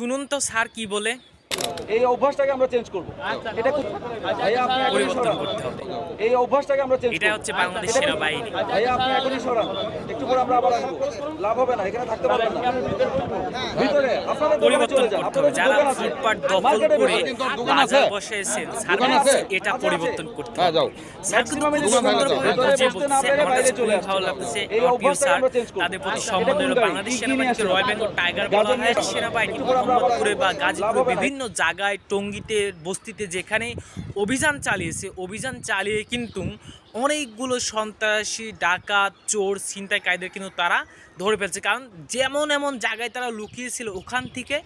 শুনুন তো স্যার কি বলে। এই অভ্যাসটাকে আমরা চেঞ্জ করব। এটা খুব- ভাইয়া আপনি এখনই পরিবর্তন সরান। করতে হবে। এই অভ্যাসটাকে আমরা চেঞ্জ এটা হচ্ছে বাংলাদেশ সেনাবাহিনী ভাইয়া আপনি এখনই সরান। একটু পরে আমরা আবার আসব। লাভ হবে না এখানে থাকতে পারবেন না। ভিতরে আপনাদের দোকানে পরিবর্তন করতে হবে। যারা ফুটপাত দখল করে বাজার বসেছেন এটা পরিবর্তন করতে হ্যাঁ হবে। যাও। চলে ভালো হবে। লাগতেছে। এই অভ্যাসটাকে আমরা change করব। তাদের প্রতি সম্মান গাড়ি? বাংলাদেশ সেনাবাহিনীকে রয়্যাল বেঙ্গল টাইগার বলা হয়। সেনাবাহিনী মোহাম্মদপুরে বা। গাজীপুরে লাভ হবে না। বিভিন্ন জায়গায়, টঙ্গিতে, বস্তিতে যেখানে অভিযান চালিয়েছে, অভিযান চালিয়ে কিন্তু অনেকগুলো সন্ত্রাসী, ডাকাত, চোর ছিনতাইকারীদের কিন্তু তারা ধরে ফেলছে। কারণ যেমন এমন জায়গায় তারা লুকিয়েছিল, ওখান থেকে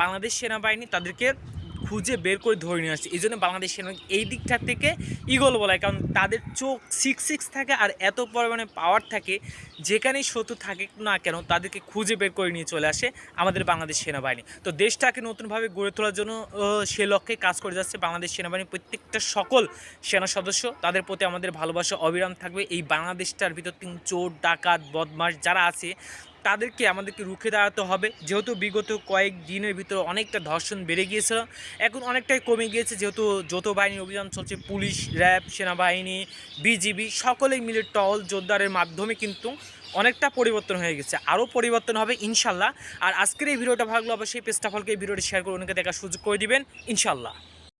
বাংলাদেশ সেনাবাহিনী তাদেরকে খুঁজে বের করে ধরে নিয়ে আসছে। এই জন্য বাংলাদেশ সেনাবাহিনী এই দিকটা থেকে ইগল বলায়, কারণ তাদের চোখ সিক্স সিক্স থাকে আর এত পরিমাণে পাওয়ার থাকে, যেখানেই শত্রু থাকে না কেন, তাদেরকে খুঁজে বের করে নিয়ে চলে আসে আমাদের বাংলাদেশ সেনাবাহিনী। তো দেশটাকে নতুনভাবে গড়ে তোলার জন্য সে লক্ষ্যে কাজ করে যাচ্ছে বাংলাদেশ সেনাবাহিনী প্রত্যেকটা সকল সেনা সদস্য। তাদের প্রতি আমাদের ভালোবাসা, অবিরাম থাকবে। এই বাংলাদেশটার ভিতর কিন্তু চোর, ডাকাত বদমাস যারা আছে তাদেরকে আমাদেরকে রুখে দাঁড়াতে হবে। যেহেতু বিগত কয়েক দিনের ভিতরে অনেকটা ধর্ষণ বেড়ে গিয়েছিল, এখন অনেকটাই কমে গিয়েছে। যেহেতু যৌথ বাহিনীর অভিযান চলছে, পুলিশ, র্যাব, সেনাবাহিনী, বিজিবি সকলেই মিলে টহল জোরদারের মাধ্যমে কিন্তু অনেকটা পরিবর্তন হয়ে গেছে। আরও পরিবর্তন হবে, ইনশাল্লাহ। আর আজকের এই ভিডিওটা ভালো অবশ্যই পেস্টাফলকে এই ভিডিওটা শেয়ার করে অনেকে দেখার সুযোগ করে দিবেন, ইনশাল্লাহ।